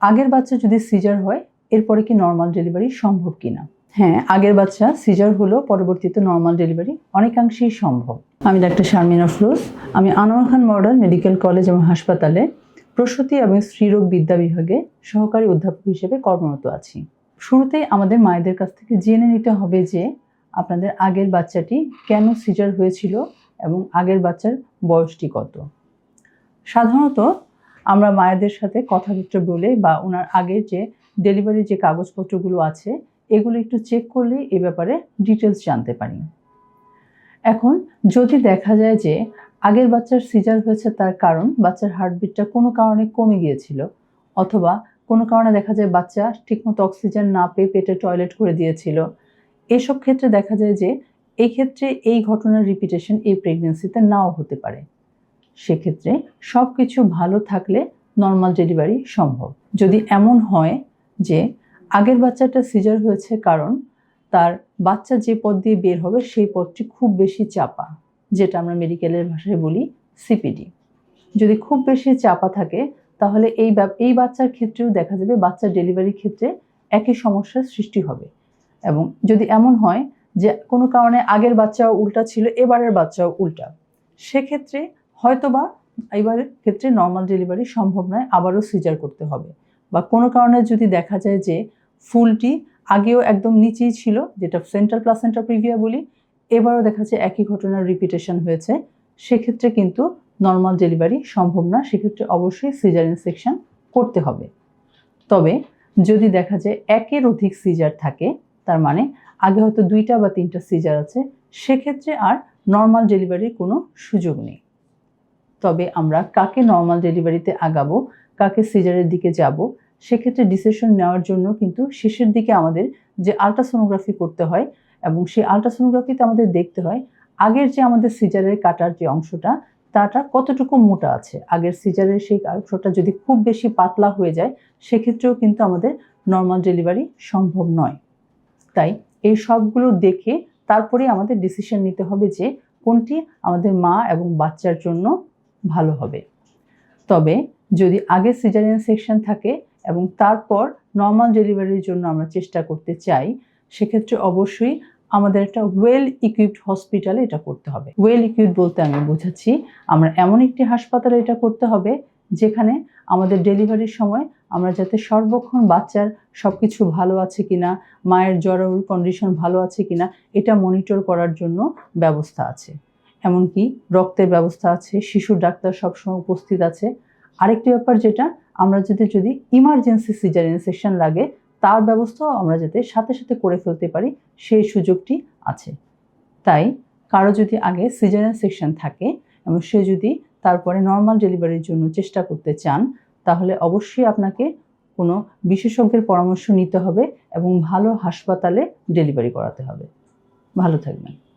আগের বাচ্চা যদি সিজার হয়, এরপরে কি নর্মাল ডেলিভারি সম্ভব কিনা? হ্যাঁ আগের বাচ্চা সিজার হলো পরবর্তীতে নর্মাল ডেলিভারি অনেকাংশেই সম্ভব। আমি ডাক্তার শারমিনা ফ্রোজ, আমি Anwar Khan modern medical college এবং হাসপাতালে প্রসূতি এবং স্ত্রীরোগ বিদ্যা বিভাগে সহকারী অধ্যাপক হিসেবে কর্মরত আছি। শুরুতেই আমাদের মায়েদের কাছ থেকে জেনে নিতে হবে যে আপনাদের আগের বাচ্চাটি কেন সিজার হয়েছিল এবং আগের বাচ্চার বয়সটি কত। সাধারণত আমরা মায়েদের সাথে কথাবার্তা বলে বা ওনার আগের যে ডেলিভারি যে কাগজপত্রগুলো আছে, এগুলো একটু চেক করলে এ ব্যাপারে ডিটেলস জানতে পারি। এখন যদি দেখা যায় যে আগের বাচ্চার সিজার হয়েছে তার কারণ, বাচ্চার হার্টবিটটা কোনো কারণে কমে গিয়েছিল, অথবা কোনো কারণে দেখা যায় বাচ্চা ঠিকমতো অক্সিজেন না পেয়ে পেটে টয়লেট করে দিয়েছিল, এসব ক্ষেত্রে দেখা যায় যে এই ক্ষেত্রে এই ঘটনার রিপিটেশন এই প্রেগনেন্সিতে নাও হতে পারে। সেক্ষেত্রে সব কিছু ভালো থাকলে নর্মাল ডেলিভারি সম্ভব। যদি এমন হয় যে আগের বাচ্চাটা সিজার হয়েছে কারণ তার বাচ্চা যে পথ দিয়ে বের হবে সেই পথটি খুব বেশি চাপা, যেটা আমরা মেডিকেলের ভাষায় বলি সিপিডি যদি খুব বেশি চাপা থাকে, তাহলে এই এই বাচ্চার ক্ষেত্রেও দেখা যাবে বাচ্চার ডেলিভারির ক্ষেত্রে একই সমস্যার সৃষ্টি হবে। এবং যদি এমন হয় যে কোনো কারণে আগের বাচ্চাও উল্টা ছিল, এবারের বাচ্চাও উল্টা, সেক্ষেত্রে হয়তোবা এবারের ক্ষেত্রে নর্মাল ডেলিভারি সম্ভব নয়, আবারও সিজার করতে হবে। বা কোনো কারণে যদি দেখা যায় যে ফুলটি আগেও একদম নিচেই ছিল, যেটা সেন্ট্রাল প্লাসেন্টা প্রিভিয়া বলি, এবারও দেখা যায় একই ঘটনার রিপিটেশন হয়েছে, সেক্ষেত্রে কিন্তু নর্মাল ডেলিভারি সম্ভব না, সেক্ষেত্রে অবশ্যই সিজার ইনসেকশন করতে হবে। তবে যদি দেখা যায় একের অধিক সিজার থাকে, তার মানে আগে হয়তো দুইটা বা তিনটা সিজার আছে, সেক্ষেত্রে আর নর্মাল ডেলিভারির কোনো সুযোগ নেই। তবে আমরা কাকে নর্মাল ডেলিভারিতে আগাবো, কাকে সিজারের দিকে যাব, সেক্ষেত্রে ডিসিশন নেওয়ার জন্য কিন্তু শেষের দিকে আমাদের যে আলট্রাসোনোগ্রাফি করতে হয় এবং সেই আলট্রাসোনোগ্রাফিতে আমাদের দেখতে হয় আগের যে আমাদের সিজারের কাটার যে অংশটা, তাটা কতটুকু মোটা আছে। আগের সিজারের সেই অংশটা যদি খুব বেশি পাতলা হয়ে যায়, সেক্ষেত্রেও কিন্তু আমাদের নর্মাল ডেলিভারি সম্ভব নয়। তাই এই সবগুলো দেখে তারপরে আমাদের ডিসিশন নিতে হবে যে কোনটি আমাদের মা এবং বাচ্চার জন্য ভালো হবে। তবে যদি আগে সিজারিয়ান সেকশন থাকে এবং তারপর নর্মাল ডেলিভারির জন্য আমরা চেষ্টা করতে চাই, সেক্ষেত্রে অবশ্যই আমাদের একটা ওয়েল ইকুইপড হসপিটালে এটা করতে হবে। ওয়েল ইকুইপড বলতে আমি বোঝাচ্ছি, আমরা এমন একটি হাসপাতালে এটা করতে হবে যেখানে আমাদের ডেলিভারির সময় আমরা যাতে সর্বক্ষণ বাচ্চার সব কিছু ভালো আছে কিনা, মায়ের জ্বর কন্ডিশন ভালো আছে কিনা, এটা মনিটর করার জন্য ব্যবস্থা আছে। এমনকি রক্তের ব্যবস্থা আছে, শিশুর ডাক্তার সবসময় উপস্থিত আছে। আরেকটি ব্যাপার যেটা, আমরা যদি যদি ইমার্জেন্সি সিজারিয়ান সেকশন লাগে, তার ব্যবস্থাও আমরা যাতে সাথে সাথে করে ফেলতে পারি, সেই সুযোগটি আছে। তাই কারও যদি আগে সিজারিয়ান সেকশন থাকে এবং সে যদি তারপরে নর্মাল ডেলিভারির জন্য চেষ্টা করতে চান, তাহলে অবশ্যই আপনাকে কোনো বিশেষজ্ঞের পরামর্শ নিতে হবে এবং ভালো হাসপাতালে ডেলিভারি করাতে হবে। ভালো থাকবেন।